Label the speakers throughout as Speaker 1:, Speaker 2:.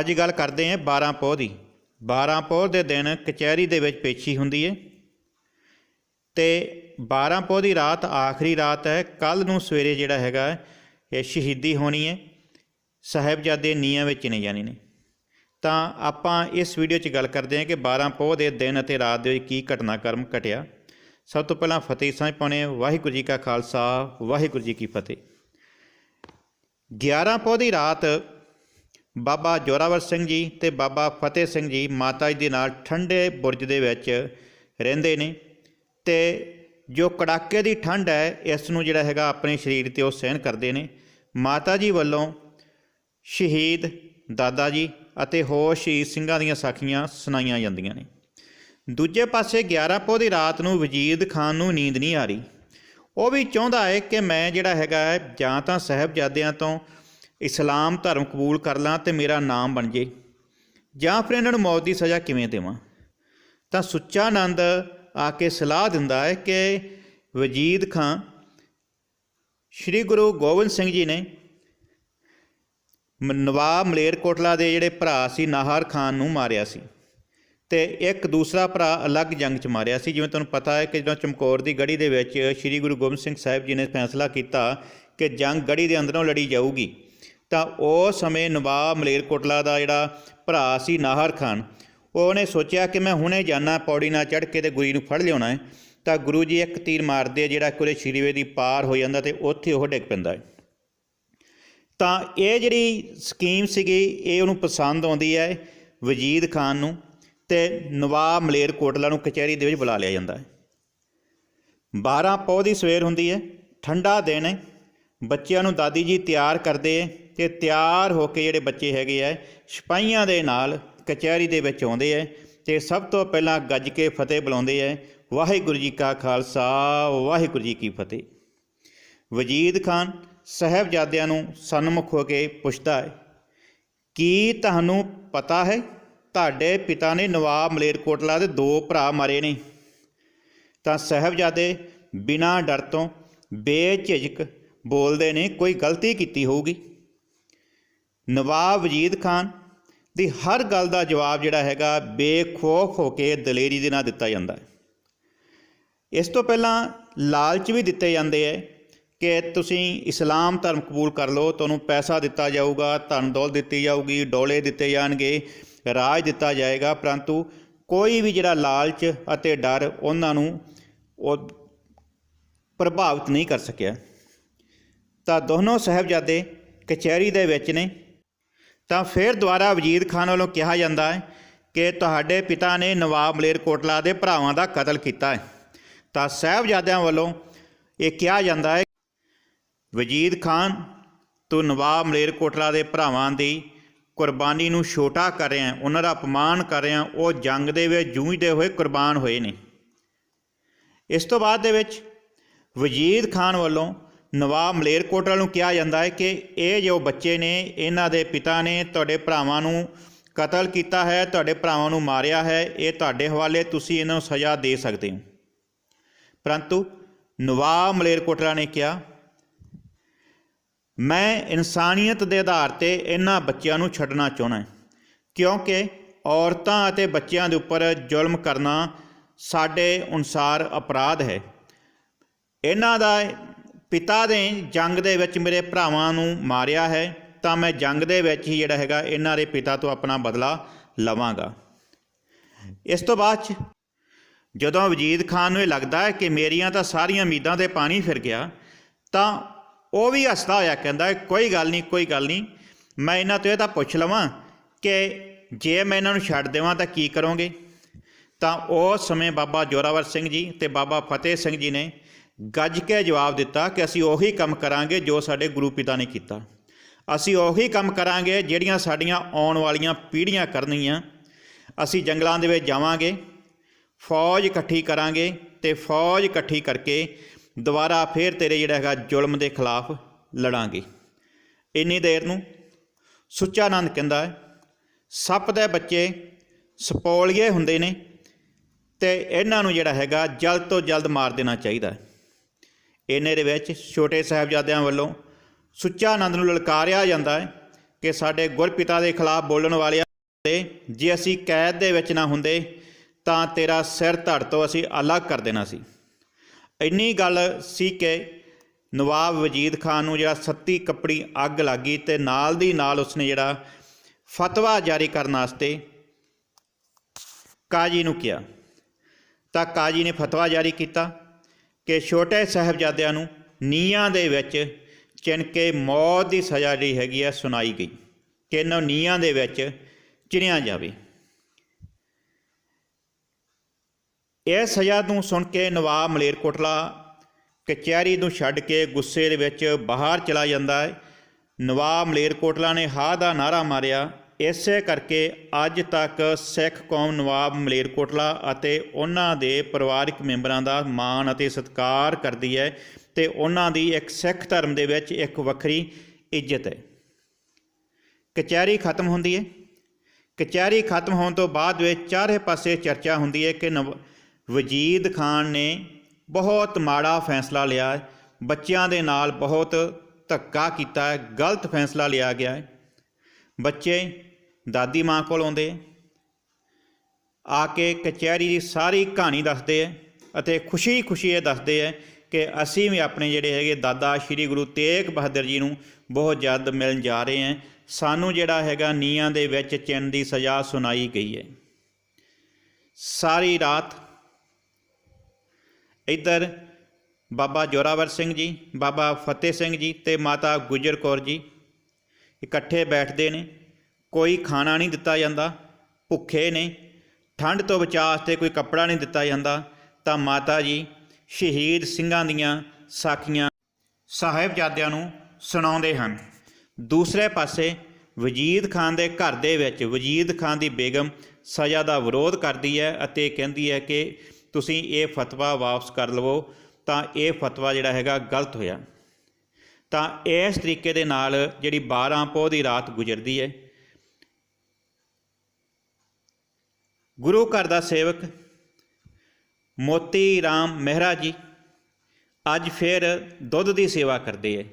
Speaker 1: ਅੱਜ ਗੱਲ ਕਰਦੇ ਹਾਂ 12 ਪੋਹ ਦੀ। 12 ਪੋਹ ਦੇ ਦਿਨ ਕਚਹਿਰੀ ਦੇ ਵਿੱਚ ਪੇਸ਼ੀ ਹੁੰਦੀ ਹੈ ਤੇ 12 ਪੋਹ ਦੀ ਰਾਤ ਆਖਰੀ ਰਾਤ ਹੈ। ਕੱਲ ਨੂੰ ਸਵੇਰੇ ਜਿਹੜਾ ਹੈਗਾ ਇਹ ਸ਼ਹੀਦੀ ਹੋਣੀ ਹੈ ਸਾਹਿਬਜ਼ਾਦੇ ਨੀਹਾਂ ਵਿੱਚ ਨੇ ਜਾਣੀ ਨੇ। ਤਾਂ ਆਪਾਂ ਇਸ ਵੀਡੀਓ 'ਚ ਗੱਲ ਕਰਦੇ ਹਾਂ ਕਿ 12 ਪੋਹ ਦੇ ਦਿਨ ਅਤੇ ਰਾਤ ਦੇ ਵਿੱਚ ਕੀ ਘਟਨਾਕ੍ਰਮ ਘਟਿਆ। ਸਭ ਤੋਂ ਪਹਿਲਾਂ ਫਤਿਹ ਸਾਂਝ ਪਾਉਣੇ ਵਾਹਿਗੁਰੂ ਜੀ ਕਾ ਖਾਲਸਾ, ਵਾਹਿਗੁਰੂ ਜੀ ਕੀ ਫਤਿਹ। 11 ਪੋਹ ਦੀ ਰਾਤ ਬਾਬਾ ਜੋਰਾਵਰ ਸਿੰਘ ਜੀ ਤੇ ਬਾਬਾ ਫਤਿਹ ਸਿੰਘ ਜੀ ਮਾਤਾ ਜੀ ਦੇ ਨਾਲ ਠੰਡੇ ਬੁਰਜ ਦੇ ਵਿੱਚ ਰਹਿੰਦੇ ਨੇ ਤੇ ਜੋ ਕੜਾਕੇ ਦੀ ਠੰਡ ਹੈ, ਇਸ ਨੂੰ ਜਿਹੜਾ ਹੈਗਾ ਆਪਣੇ ਸਰੀਰ ਤੇ ਉਹ ਸਹਿਣ ਕਰਦੇ ਨੇ। ਮਾਤਾ ਜੀ ਵੱਲੋਂ ਸ਼ਹੀਦ ਦਾਦਾ ਜੀ ਅਤੇ ਹੋਰ ਸ਼ਹੀਦ ਸਿੰਘਾਂ ਦੀਆਂ ਸਾਖੀਆਂ ਸੁਣਾਈਆਂ ਜਾਂਦੀਆਂ ਨੇ। ਦੂਜੇ ਪਾਸੇ 11 ਪੋਹ ਦੀ ਰਾਤ ਨੂੰ ਵਜੀਦ ਖਾਨ ਨੂੰ ਨੀਂਦ ਨਹੀਂ ਆ ਰਹੀ। ਉਹ ਵੀ ਚਾਹੁੰਦਾ ਹੈ ਕਿ ਮੈਂ ਜਿਹੜਾ ਹੈਗਾ ਜਾਂ ਤਾਂ ਸਾਹਿਬਜ਼ਾਦਿਆਂ ਤੋਂ ਇਸਲਾਮ ਧਰਮ ਕਬੂਲ ਕਰ ਲਾਂ ਤੇ ਮੇਰਾ ਨਾਮ ਬਣ ਜੇ। ਜਾਂ ਫਿਰ ਇਹਨਾਂ ਨੂੰ ਮੌਤ ਦੀ ਸਜ਼ਾ ਕਿਵੇਂ ਦੇਵਾਂ? ਤਾਂ ਸੁੱਚਾ ਆਨੰਦ ਆ ਕੇ ਸਲਾਹ ਦਿੰਦਾ ਹੈ ਕਿ ਵਜੀਦ ਖਾਨ ਸ੍ਰੀ ਗੁਰੂ ਗੋਬਿੰਦ ਸਿੰਘ ਜੀ ਨੇ ਮ- ਨਵਾਬ ਮਲੇਰਕੋਟਲਾ ਦੇ ਜਿਹੜੇ ਭਰਾ ਸੀ, ਨਾਹਰ ਖਾਨ ਨੂੰ ਮਾਰਿਆ ਸੀ ਤੇ ਇੱਕ ਦੂਸਰਾ ਭਰਾ ਅਲੱਗ ਜੰਗ 'ਚ ਮਾਰਿਆ ਸੀ। ਜਿਵੇਂ ਤੁਹਾਨੂੰ ਪਤਾ ਹੈ ਕਿ ਜਦੋਂ ਚਮਕੌਰ ਦੀ ਗੜੀ ਦੇ ਵਿੱਚ ਸ੍ਰੀ ਗੁਰੂ ਗੋਬਿੰਦ ਸਿੰਘ ਸਾਹਿਬ ਜੀ ਨੇ ਫੈਸਲਾ ਕੀਤਾ ਕਿ ਜੰਗ ਗੜੀ ਦੇ ਅੰਦਰੋਂ ਲੜੀ ਜਾਊਗੀ ਤਾਂ ਉਸ ਸਮੇਂ ਨਵਾਬ ਮਲੇਰਕੋਟਲਾ ਦਾ ਜਿਹੜਾ ਭਰਾ ਸੀ ਨਾਹਰ ਖਾਨ, ਉਹਨੇ ਸੋਚਿਆ ਕਿ ਮੈਂ ਹੁਣੇ ਜਾਣਾ ਪੌੜੀ ਨਾਲ ਚੜ੍ਹ ਕੇ ਤੇ ਗੁਰੀ ਨੂੰ ਫੜ ਲਿਆਉਣਾ ਹੈ, ਤਾਂ ਗੁਰੂ ਜੀ ਇੱਕ ਤੀਰ ਮਾਰਦੇ ਜਿਹੜਾ ਕਿ ਉਹਦੇ ਦੀ ਪਾਰ ਹੋ ਜਾਂਦਾ ਤੇ ਉੱਥੇ ਉਹ ਡਿੱਗ ਪੈਂਦਾ ਹੈ। ਤਾਂ ਇਹ ਜਿਹੜੀ ਸਕੀਮ ਸੀਗੀ, ਇਹ ਉਹਨੂੰ ਪਸੰਦ ਆਉਂਦੀ ਹੈ ਵਜੀਦ ਖਾਨ ਨੂੰ ਤੇ ਨਵਾਬ ਮਲੇਰਕੋਟਲਾ ਨੂੰ ਕਚਹਿਰੀ ਦੇ ਵਿੱਚ ਬੁਲਾ ਲਿਆ ਜਾਂਦਾ ਹੈ। 12 ਪੌ ਦੀ ਸਵੇਰ ਹੁੰਦੀ ਹੈ, ਠੰਡਾ ਦਿਨ ਹੈ, ਬੱਚਿਆਂ ਨੂੰ ਦਾਦੀ ਜੀ ਤਿਆਰ ਕਰਦੇ ਤੇ ਤਿਆਰ ਹੋ ਕੇ ਜਿਹੜੇ ਬੱਚੇ ਹੈਗੇ ਆ ਸਿਪਾਹੀਆਂ ਦੇ ਨਾਲ ਕਚਹਿਰੀ ਦੇ ਵਿੱਚ ਆਉਂਦੇ ਹੈ ਤੇ ਸਭ ਤੋਂ ਪਹਿਲਾਂ ਗੱਜ ਕੇ ਫਤਿਹ ਬੁਲਾਉਂਦੇ ਹੈ ਵਾਹਿਗੁਰੂ ਜੀ ਕਾ ਖਾਲਸਾ, ਵਾਹਿਗੁਰੂ ਜੀ ਕੀ ਫਤਿਹ। ਵਜੀਦ ਖਾਨ ਸਾਹਿਬਜ਼ਾਦਿਆਂ ਨੂੰ ਸਨਮੁਖ ਹੋ ਕੇ ਪੁੱਛਦਾ ਹੈ, ਕੀ ਤੁਹਾਨੂੰ ਪਤਾ ਹੈ ਤੁਹਾਡੇ ਪਿਤਾ ਨੇ ਨਵਾਬ ਮਲੇਰਕੋਟਲਾ ਦੇ ਦੋ ਭਰਾ ਮਾਰੇ ਨੇ? ਤਾਂ ਸਾਹਿਬਜ਼ਾਦੇ ਬਿਨਾਂ ਡਰ ਤੋਂ ਬੇਝਿਜਕ ਬੋਲਦੇ ਨੇ, ਕੋਈ ਗਲਤੀ ਕੀਤੀ ਹੋਊਗੀ? ਨਵਾਬ ਵਜੀਦ ਖਾਨ ਦੀ ਹਰ ਗੱਲ ਦਾ ਜਵਾਬ ਜਿਹੜਾ ਹੈਗਾ ਬੇਖੌਫ ਹੋ ਕੇ ਦਲੇਰੀ ਦੇ ਨਾਲ ਦਿੱਤਾ ਜਾਂਦਾ ਹੈ। ਇਸ ਤੋਂ ਪਹਿਲਾਂ ਲਾਲਚ ਵੀ ਦਿੱਤੇ ਜਾਂਦੇ ਹੈ ਕਿ ਤੁਸੀਂ ਇਸਲਾਮ ਧਰਮ ਕਬੂਲ ਕਰ ਲਓ, ਤੁਹਾਨੂੰ ਪੈਸਾ ਦਿੱਤਾ ਜਾਊਗਾ, ਧਨ ਦੌਲਤ ਦਿੱਤੀ ਜਾਊਗੀ, ਡੋਲੇ ਦਿੱਤੇ ਜਾਣਗੇ, ਰਾਜ ਦਿੱਤਾ ਜਾਏਗਾ, ਪਰੰਤੂ ਕੋਈ ਵੀ ਜਿਹੜਾ ਲਾਲਚ ਅਤੇ ਡਰ ਉਹਨਾਂ ਨੂੰ ਉਹ ਪ੍ਰਭਾਵਿਤ ਨਹੀਂ ਕਰ ਸਕਿਆ। ਤਾਂ ਦੋਨੋਂ ਸਾਹਿਬਜ਼ਾਦੇ ਕਚਹਿਰੀ ਦੇ ਵਿੱਚ ਨੇ। ਤਾਂ ਫਿਰ ਦੁਬਾਰਾ ਵਜੀਦ ਖਾਨ ਵੱਲੋਂ ਕਿਹਾ ਜਾਂਦਾ ਹੈ ਕਿ ਤੁਹਾਡੇ ਪਿਤਾ ਨੇ ਨਵਾਬ ਮਲੇਰਕੋਟਲਾ ਦੇ ਭਰਾਵਾਂ ਦਾ ਕਤਲ ਕੀਤਾ ਹੈ। ਤਾਂ ਸਾਹਿਬਜ਼ਾਦਿਆਂ ਵੱਲੋਂ ਇਹ ਕਿਹਾ ਜਾਂਦਾ ਹੈ, ਵਜੀਦ ਖਾਨ ਤੂੰ ਨਵਾਬ ਮਲੇਰਕੋਟਲਾ ਦੇ ਭਰਾਵਾਂ ਦੀ ਕੁਰਬਾਨੀ ਨੂੰ ਛੋਟਾ ਕਰ ਰਿਹਾ ਉਹਨਾਂ ਦਾ ਅਪਮਾਨ ਕਰ ਰਿਹਾ ਉਹ ਜੰਗ ਦੇ ਵਿੱਚ ਜੂਝਦੇ ਹੋਏ ਕੁਰਬਾਨ ਹੋਏ ਨੇ। ਇਸ ਤੋਂ ਬਾਅਦ ਦੇ ਵਿੱਚ ਵਜੀਦ ਖਾਨ ਵੱਲੋਂ ਨਵਾਬ ਮਲੇਰਕੋਟਲਾ ਨੂੰ ਕਿਹਾ ਜਾਂਦਾ ਹੈ ਕਿ ਇਹ ਜੋ ਬੱਚੇ ਨੇ, ਇਹਨਾਂ ਦੇ ਪਿਤਾ ਨੇ ਤੁਹਾਡੇ ਭਰਾਵਾਂ ਨੂੰ ਕਤਲ ਕੀਤਾ ਹੈ, ਤੁਹਾਡੇ ਭਰਾਵਾਂ ਨੂੰ ਮਾਰਿਆ ਹੈ, ਇਹ ਤੁਹਾਡੇ ਹਵਾਲੇ ਤੁਸੀਂ ਇਹਨਾਂ ਨੂੰ ਸਜ਼ਾ ਦੇ ਸਕਦੇ ਹੋ। ਪਰੰਤੂ ਨਵਾਬ ਮਲੇਰਕੋਟਲਾ ਨੇ ਕਿਹਾ, ਮੈਂ ਇਨਸਾਨੀਅਤ ਦੇ ਆਧਾਰ ਤੇ ਇਹਨਾਂ ਬੱਚਿਆਂ ਨੂੰ ਛੱਡਣਾ ਚਾਹੁੰਦਾ ਕਿਉਂਕਿ ਔਰਤਾਂ ਅਤੇ ਬੱਚਿਆਂ ਦੇ ਉੱਪਰ ਜ਼ੁਲਮ ਕਰਨਾ ਸਾਡੇ ਅਨੁਸਾਰ ਅਪਰਾਧ ਹੈ। ਇਹਨਾਂ ਦਾ ਪਿਤਾ ਨੇ ਜੰਗ ਦੇ ਵਿੱਚ ਮੇਰੇ ਭਰਾਵਾਂ ਨੂੰ ਮਾਰਿਆ ਹੈ, ਤਾਂ ਮੈਂ ਜੰਗ ਦੇ ਵਿੱਚ ਹੀ ਜਿਹੜਾ ਹੈਗਾ ਇਹਨਾਂ ਦੇ ਪਿਤਾ ਤੋਂ ਆਪਣਾ ਬਦਲਾ ਲਵਾਂਗਾ। ਇਸ ਤੋਂ ਬਾਅਦ 'ਚ ਜਦੋਂ ਵਜੀਦ ਖਾਨ ਨੂੰ ਇਹ ਲੱਗਦਾ ਹੈ ਕਿ ਮੇਰੀਆਂ ਤਾਂ ਸਾਰੀਆਂ ਉਮੀਦਾਂ ਤੇ ਪਾਣੀ ਫਿਰ ਗਿਆ, ਤਾਂ ਉਹ ਵੀ ਹੱਸਦਾ ਹੋਇਆ ਕਹਿੰਦਾ, ਕੋਈ ਗੱਲ ਨਹੀਂ, ਕੋਈ ਗੱਲ ਨਹੀਂ, ਮੈਂ ਇਹਨਾਂ ਤੋਂ ਇਹ ਤਾਂ ਪੁੱਛ ਲਵਾਂ ਕਿ ਜੇ ਮੈਂ ਇਹਨਾਂ ਨੂੰ ਛੱਡ ਦੇਵਾਂ ਤਾਂ ਕੀ ਕਰੋਗੇ? ਤਾਂ ਉਸ ਸਮੇਂ ਬਾਬਾ ਜੋਰਾਵਰ ਸਿੰਘ ਜੀ ਤੇ ਬਾਬਾ ਫਤਿਹ ਸਿੰਘ ਜੀ ਨੇ ਗੱਜ ਕੇ ਜਵਾਬ ਦਿੱਤਾ ਕਿ ਅਸੀਂ ਉਹੀ ਕੰਮ ਕਰਾਂਗੇ ਜੋ ਸਾਡੇ ਗੁਰੂ ਪਿਤਾ ਨੇ ਕੀਤਾ। ਅਸੀਂ ਉਹੀ ਕੰਮ ਕਰਾਂਗੇ ਜਿਹੜੀਆਂ ਸਾਡੀਆਂ ਆਉਣ ਵਾਲੀਆਂ ਪੀੜ੍ਹੀਆਂ ਕਰਨਗੀਆਂ। ਅਸੀਂ ਜੰਗਲਾਂ ਦੇ ਵਿੱਚ ਜਾਵਾਂਗੇ, ਫੌਜ ਇਕੱਠੀ ਕਰਾਂਗੇ ਤੇ ਫੌਜ ਇਕੱਠੀ ਕਰਕੇ ਦੁਬਾਰਾ ਫੇਰ ਤੇਰੇ ਜਿਹੜਾ ਹੈਗਾ ਜ਼ੁਲਮ ਦੇ ਖਿਲਾਫ ਲੜਾਂਗੇ। ਇੰਨੀ ਦੇਰ ਨੂੰ ਸੁੱਚਾ ਆਨੰਦ ਕਹਿੰਦਾ ਹੈ, ਸੱਪ ਦੇ ਬੱਚੇ ਸਪੋਲੀਏ ਹੁੰਦੇ ਨੇ ਤੇ ਇਹਨਾਂ ਨੂੰ ਜਿਹੜਾ ਹੈਗਾ ਜਲਦ ਤੋਂ ਜਲਦ ਮਾਰ ਦੇਣਾ ਚਾਹੀਦਾ ਹੈ। ਇੰਨੇ ਦੇ ਵਿੱਚ ਛੋਟੇ ਸਾਹਿਬਜ਼ਾਦਿਆਂ ਵੱਲੋਂ ਸੁੱਚਾ ਆਨੰਦ ਨੂੰ ਲਲਕਾਰਿਆ ਜਾਂਦਾ ਹੈ ਕਿ ਸਾਡੇ ਗੁਰਪਿਤਾ ਦੇ ਖਿਲਾਫ ਬੋਲਣ ਵਾਲਿਆਂ ਤੇ ਜੇ ਅਸੀਂ ਕੈਦ ਦੇ ਵਿੱਚ ਨਾ ਹੁੰਦੇ ਤਾਂ ਤੇਰਾ ਸਿਰ ਧੜ ਤੋਂ ਅਸੀਂ ਅਲੱਗ ਕਰ ਦੇਣਾ ਸੀ। ਇੰਨੀ ਗੱਲ ਸੀ ਕਿ ਨਵਾਬ ਵਜੀਦ ਖਾਨ ਨੂੰ ਜਿਹੜਾ ਸੱਤੀ ਕੱਪੜੀ ਅੱਗ ਲੱਗੀ ਤੇ ਨਾਲ ਦੀ ਨਾਲ ਉਸਨੇ ਜਿਹੜਾ ਫਤਵਾ ਜਾਰੀ ਕਰਨ ਵਾਸਤੇ ਕਾਜੀ ਨੂੰ ਕਿਹਾ। ਤਾਂ ਕਾਜੀ ਨੇ ਫਤਵਾ ਜਾਰੀ ਕੀਤਾ। ਕਿ ਛੋਟੇ ਸਾਹਿਬਜ਼ਾਦਿਆਂ ਨੂੰ ਨੀਹਾਂ ਦੇ ਵਿੱਚ ਚਿਣ ਕੇ ਮੌਤ ਦੀ ਸਜ਼ਾ ਜਿਹੜੀ ਹੈਗੀ ਹੈ ਸੁਣਾਈ ਗਈ, ਕਿ ਇਹਨਾਂ ਨੂੰ ਨੀਹਾਂ ਦੇ ਵਿੱਚ ਚਿਣਿਆ ਜਾਵੇ। ਇਹ ਸਜ਼ਾ ਨੂੰ ਸੁਣ ਕੇ ਨਵਾਬ ਮਲੇਰਕੋਟਲਾ ਕਚਹਿਰੀ ਨੂੰ ਛੱਡ ਕੇ ਗੁੱਸੇ ਦੇ ਵਿੱਚ ਬਾਹਰ ਚਲਾ ਜਾਂਦਾ ਹੈ। ਨਵਾਬ ਮਲੇਰਕੋਟਲਾ ਨੇ ਹਾਂ ਦਾ ਨਾਰਾ ਮਾਰਿਆ ਇਸੇ ਕਰਕੇ ਅੱਜ ਤੱਕ ਸਿੱਖ ਕੌਮ ਨਵਾਬ ਮਲੇਰਕੋਟਲਾ ਅਤੇ ਉਹਨਾਂ ਦੇ ਪਰਿਵਾਰਕ ਮੈਂਬਰਾਂ ਦਾ ਮਾਣ ਅਤੇ ਸਤਿਕਾਰ ਕਰਦੀ ਹੈ ਤੇ ਉਹਨਾਂ ਦੀ ਇੱਕ ਸਿੱਖ ਧਰਮ ਦੇ ਵਿੱਚ ਇੱਕ ਵੱਖਰੀ ਇੱਜ਼ਤ ਹੈ। ਕਚਹਿਰੀ ਖਤਮ ਹੁੰਦੀ ਹੈ। ਕਚਹਿਰੀ ਖਤਮ ਹੋਣ ਤੋਂ ਬਾਅਦ ਵਿੱਚ ਚਾਰੇ ਪਾਸੇ ਚਰਚਾ ਹੁੰਦੀ ਹੈ ਕਿ ਨਵ- ਵਜੀਦ ਖਾਨ ਨੇ ਬਹੁਤ ਮਾੜਾ ਫੈਸਲਾ ਲਿਆ। ਬੱਚਿਆਂ ਦੇ ਨਾਲ ਬਹੁਤ ਧੱਕਾ ਕੀਤਾ। ਹੈ ਗਲਤ ਫੈਸਲਾ ਲਿਆ ਗਿਆ। ਹੈ ਬੱਚੇ, ਦਾਦੀ ਮਾਂ ਕੋਲ ਆਉਂਦੇ ਆ। ਕੇ ਕਚਹਿਰੀ ਦੀ ਸਾਰੀ ਕਹਾਣੀ ਦੱਸਦੇ ਹੈ ਅਤੇ ਖੁਸ਼ੀ-ਖੁਸ਼ੀ ਇਹ ਦੱਸਦੇ ਹੈ ਕਿ ਅਸੀਂ ਵੀ ਆਪਣੇ ਜਿਹੜੇ ਹੈਗੇ ਦਾਦਾ ਸ਼੍ਰੀ ਗੁਰੂ ਤੇਗ ਬਹਾਦਰ ਜੀ ਨੂੰ ਬਹੁਤ ਜਲਦ ਮਿਲਣ ਜਾ ਰਹੇ ਹਾਂ ਸਾਨੂੰ ਜਿਹੜਾ ਹੈਗਾ ਨੀਆਂ ਦੇ ਵਿੱਚ ਚਿੰਨ ਦੀ ਸਜ਼ਾ ਸੁਣਾਈ ਗਈ ਹੈ। ਸਾਰੀ ਰਾਤ ਇੱਧਰ ਬਾਬਾ ਜੋਰਾਵਰ ਸਿੰਘ ਜੀ, ਬਾਬਾ ਫਤਿਹ ਸਿੰਘ ਜੀ ਤੇ ਮਾਤਾ ਗੁਜਰ ਕੌਰ ਜੀ ਇਕੱਠੇ ਬੈਠਦੇ ਨੇ, ਕੋਈ ਖਾਣਾ ਨਹੀਂ ਦਿੱਤਾ ਜਾਂਦਾ, ਭੁੱਖੇ ਨੇ, ਠੰਡ ਤੋਂ ਬਚਾਅ ਵਾਸਤੇ ਕੋਈ ਕੱਪੜਾ ਨਹੀਂ ਦਿੱਤਾ ਜਾਂਦਾ, ਤਾਂ ਮਾਤਾ ਜੀ ਸ਼ਹੀਦ ਸਿੰਘਾਂ ਦੀਆਂ ਸਾਖੀਆਂ ਸਾਹਿਬਜ਼ਾਦਿਆਂ ਨੂੰ ਸੁਣਾਉਂਦੇ ਹਨ। ਦੂਸਰੇ ਪਾਸੇ ਵਜੀਦ ਖਾਨ ਦੇ ਘਰ ਦੇ ਵਿੱਚ ਵਜੀਦ ਖਾਨ ਦੀ ਬੇਗਮ ਸਜ਼ਾ ਦਾ ਵਿਰੋਧ ਕਰਦੀ ਹੈ ਅਤੇ ਕਹਿੰਦੀ ਹੈ ਕਿ ਤੁਸੀਂ ਇਹ ਫਤਵਾ ਵਾਪਸ ਕਰ ਲਵੋ, ਤਾਂ ਇਹ ਫਤਵਾ ਜਿਹੜਾ ਹੈਗਾ ਗਲਤ ਹੋਇਆ। ਤਾਂ ਇਸ ਤਰੀਕੇ ਦੇ ਨਾਲ ਜਿਹੜੀ 12 ਪੋਹ ਦੀ ਰਾਤ ਗੁਜ਼ਰਦੀ ਹੈ। ਗੁਰੂ ਘਰ ਦਾ ਸੇਵਕ ਮੋਤੀ ਰਾਮ ਮਹਿਰਾ ਜੀ ਅੱਜ ਫਿਰ ਦੁੱਧ ਦੀ ਸੇਵਾ ਕਰਦੇ ਹੈ।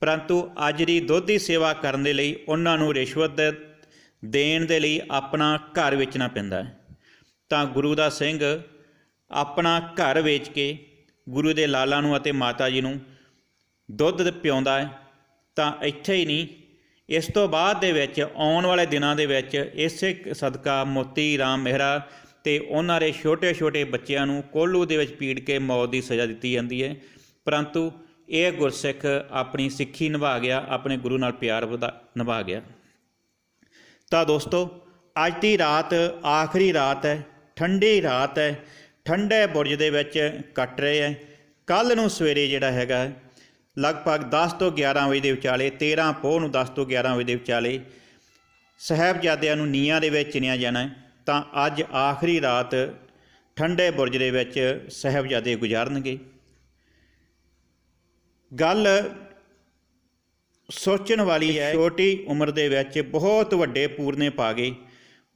Speaker 1: ਪਰੰਤੂ ਅੱਜ ਦੀ ਦੁੱਧ ਦੀ ਸੇਵਾ ਕਰਨ ਦੇ ਲਈ ਉਹਨਾਂ ਨੂੰ ਰਿਸ਼ਵਤ ਦੇਣ ਦੇ ਲਈ ਆਪਣਾ ਘਰ ਵੇਚਣਾ ਪੈਂਦਾ ਹੈ। ਤਾਂ ਗੁਰੂ ਦਾ ਸਿੰਘ ਆਪਣਾ ਘਰ ਵੇਚ ਕੇ ਗੁਰੂ ਦੇ ਲਾਲਾ ਨੂੰ ਅਤੇ ਮਾਤਾ ਜੀ ਨੂੰ ਦੁੱਧ ਪਿਆਉਂਦਾ ਹੈ, ਤਾਂ ਇੱਥੇ ਹੀ ਨਹੀਂ। ਇਸ ਤੋਂ ਬਾਅਦ ਦੇ ਵਿੱਚ, ਆਉਣ ਵਾਲੇ ਦਿਨਾਂ ਦੇ ਵਿੱਚ ਇਸੇ ਸਦਕਾ ਮੋਤੀ ਰਾਮ ਮਹਿਰਾ ਤੇ ਉਹਨਾਂ ਦੇ ਛੋਟੇ-ਛੋਟੇ ਬੱਚਿਆਂ ਨੂੰ ਕੋਲੂ ਦੇ ਵਿੱਚ ਪੀੜ ਕੇ ਮੌਤ ਦੀ ਸਜ਼ਾ ਦਿੱਤੀ ਜਾਂਦੀ ਹੈ। ਪਰੰਤੂ ਇਹ ਗੁਰਸਿੱਖ ਆਪਣੀ ਸਿੱਖੀ ਨਿਭਾ ਗਿਆ, ਆਪਣੇ ਗੁਰੂ ਨਾਲ ਪਿਆਰ ਵਧਾ, ਨਿਭਾ ਗਿਆ। ਤਾਂ ਦੋਸਤੋ, ਅੱਜ ਦੀ ਰਾਤ ਆਖਰੀ ਰਾਤ ਹੈ, ਠੰਡੀ ਰਾਤ ਹੈ, ਠੰਡੇ ਬੁਰਜ ਦੇ ਵਿੱਚ ਕੱਟ ਰਹੇ ਹੈ। ਕੱਲ ਨੂੰ ਸਵੇਰੇ ਜਿਹੜਾ ਹੈਗਾ ਲਗਭਗ 10 ਤੋਂ 11 ਵਜੇ ਦੇ ਵਿਚਾਲੇ 13 ਪੋਹ ਨੂੰ 10 ਤੋਂ 11 ਵਜੇ ਦੇ ਵਿਚਾਲੇ ਸਾਹਿਬਜ਼ਾਦਿਆਂ ਨੂੰ ਨੀਹਾਂ ਦੇ ਵਿੱਚ ਚਿਣਿਆ ਜਾਣਾ ਤਾਂ ਅੱਜ ਆਖਰੀ ਰਾਤ ਠੰਡੇ ਬੁਰਜ ਦੇ ਵਿੱਚ ਸਾਹਿਬਜ਼ਾਦੇ ਗੁਜ਼ਾਰਨਗੇ। ਗੱਲ ਸੋਚਣ ਵਾਲੀ ਹੈ, ਛੋਟੀ ਉਮਰ ਦੇ ਵਿੱਚ ਬਹੁਤ ਵੱਡੇ ਪੂਰਨੇ ਪਾ ਗਏ,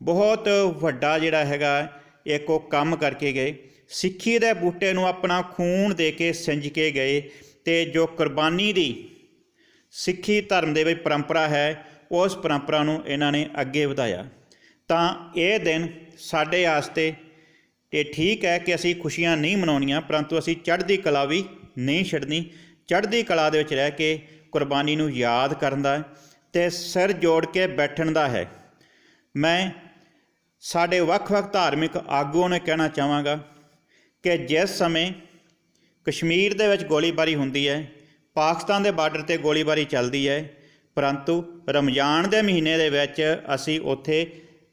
Speaker 1: ਬਹੁਤ ਵੱਡਾ ਜਿਹੜਾ ਹੈਗਾ, ਇੱਕ ਉਹ ਕੰਮ ਕਰਕੇ ਗਏ। ਸਿੱਖੀ ਦੇ ਬੂਟੇ ਨੂੰ ਆਪਣਾ ਖੂਨ ਦੇ ਕੇ ਸਿੰਜ ਕੇ ਗਏ ਤੇ ਜੋ ਕੁਰਬਾਨੀ ਦੀ ਸਿੱਖੀ ਧਰਮ ਦੇ ਵਿੱਚ ਪਰੰਪਰਾ ਹੈ, ਉਸ ਪਰੰਪਰਾ ਨੂੰ ਇਹਨਾਂ ਨੇ ਅੱਗੇ ਵਧਾਇਆ। ਤਾਂ ਇਹ ਦਿਨ ਸਾਡੇ ਵਾਸਤੇ ਇਹ ਠੀਕ ਹੈ ਕਿ ਅਸੀਂ ਖੁਸ਼ੀਆਂ ਨਹੀਂ ਮਨਾਉਣੀਆਂ, ਪਰੰਤੂ ਅਸੀਂ ਚੜ੍ਹਦੀ ਕਲਾ ਵੀ ਨਹੀਂ ਛੱਡਣੀ। ਚੜ੍ਹਦੀ ਕਲਾ ਦੇ ਵਿੱਚ ਰਹਿ ਕੇ ਕੁਰਬਾਨੀ ਨੂੰ ਯਾਦ ਕਰਨ ਦਾ ਹੈ ਤੇ ਸਿਰ ਜੋੜ ਕੇ ਬੈਠਣ ਦਾ ਹੈ। ਮੈਂ ਸਾਡੇ ਵੱਖ-ਵੱਖ ਧਾਰਮਿਕ ਆਗੂਆਂ ਨੇ ਕਹਿਣਾ ਚਾਹਾਂਗਾ ਕਿ ਜਿਸ ਸਮੇਂ ਕਸ਼ਮੀਰ ਦੇ ਵਿੱਚ ਗੋਲੀਬਾਰੀ ਹੁੰਦੀ ਹੈ, ਪਾਕਿਸਤਾਨ ਦੇ ਬਾਰਡਰ ਤੇ ਗੋਲੀਬਾਰੀ ਚੱਲਦੀ ਹੈ, ਪਰੰਤੂ ਰਮਜ਼ਾਨ ਦੇ ਮਹੀਨੇ ਦੇ ਵਿੱਚ ਅਸੀਂ ਉੱਥੇ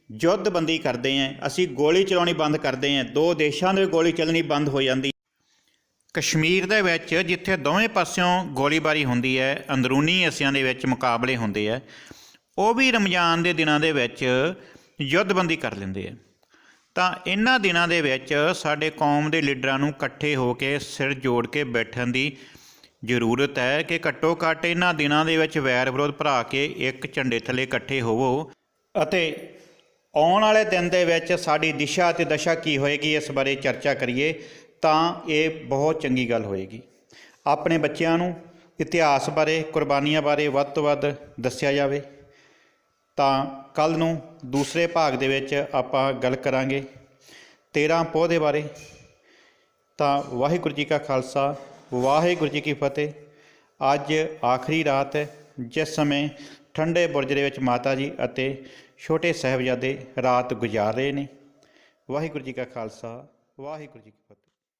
Speaker 1: ਯੁੱਧਬੰਦੀ ਕਰਦੇ ਹਾਂ, ਅਸੀਂ ਗੋਲੀ ਚਲਾਉਣੀ ਬੰਦ ਕਰਦੇ ਹਾਂ, ਦੋ ਦੇਸ਼ਾਂ ਦੇ ਗੋਲੀ ਚੱਲਣੀ ਬੰਦ ਹੋ ਜਾਂਦੀ ਕਸ਼ਮੀਰ ਦੇ ਵਿੱਚ ਜਿੱਥੇ ਦੋਵੇਂ ਪਾਸਿਓਂ ਗੋਲੀਬਾਰੀ ਹੁੰਦੀ ਹੈ, ਅੰਦਰੂਨੀ ਹਿੱਸਿਆਂ ਦੇ ਵਿੱਚ ਮੁਕਾਬਲੇ ਹੁੰਦੇ ਆ ਉਹ ਵੀ ਰਮਜ਼ਾਨ ਦੇ ਦਿਨਾਂ ਦੇ ਵਿੱਚ ਯੁੱਧਬੰਦੀ ਕਰ ਲੈਂਦੇ ਆ ਤਾਂ ਇਹਨਾਂ ਦਿਨਾਂ ਦੇ ਵਿੱਚ ਸਾਡੇ ਕੌਮ ਦੇ ਲੀਡਰਾਂ ਨੂੰ ਇਕੱਠੇ ਹੋ ਕੇ ਸਿਰ ਜੋੜ ਕੇ ਬੈਠਣ ਦੀ ਜ਼ਰੂਰਤ ਹੈ ਕਿ ਘੱਟੋ ਘੱਟ ਇਹਨਾਂ ਦਿਨਾਂ ਦੇ ਵਿੱਚ ਵੈਰ ਵਿਰੋਧ ਭਰਾ ਕੇ ਇੱਕ ਝੰਡੇ ਥੱਲੇ ਇਕੱਠੇ ਹੋਵੋ। ਅਤੇ ਆਉਣ ਵਾਲੇ ਦਿਨ ਦੇ ਵਿੱਚ ਸਾਡੀ ਦਿਸ਼ਾ ਤੇ ਦਸ਼ਾ ਕੀ ਹੋਏਗੀ ਇਸ ਬਾਰੇ ਚਰਚਾ ਕਰੀਏ, ਤਾਂ ਇਹ ਬਹੁਤ ਚੰਗੀ ਗੱਲ ਹੋਏਗੀ। ਆਪਣੇ ਬੱਚਿਆਂ ਨੂੰ ਇਤਿਹਾਸ ਬਾਰੇ, ਕੁਰਬਾਨੀਆਂ ਬਾਰੇ ਵੱਧ ਤੋਂ ਵੱਧ ਦੱਸਿਆ ਜਾਵੇ। ਤਾਂ ਕੱਲ ਨੂੰ ਦੂਸਰੇ ਭਾਗ ਦੇ ਵਿੱਚ ਆਪਾਂ ਗੱਲ ਕਰਾਂਗੇ 13 ਪੋਹ ਦੇ ਬਾਰੇ। ਤਾਂ ਵਾਹਿਗੁਰੂ ਜੀ ਕਾ ਖਾਲਸਾ, ਵਾਹਿਗੁਰੂ ਜੀ ਕੀ ਫਤਿਹ। ਅੱਜ ਆਖਰੀ ਰਾਤ ਹੈ, ਜਿਸ ਸਮੇਂ ਠੰਡੇ ਬੁਰਜ ਦੇ ਵਿੱਚ ਮਾਤਾ ਜੀ ਅਤੇ ਛੋਟੇ ਸਾਹਿਬਜ਼ਾਦੇ ਰਾਤ ਗੁਜ਼ਾਰ ਰਹੇ ਨੇ। ਵਾਹਿਗੁਰੂ ਜੀ ਕਾ ਖਾਲਸਾ, ਵਾਹਿਗੁਰੂ ਜੀ ਕੀ ਫਤਿਹ।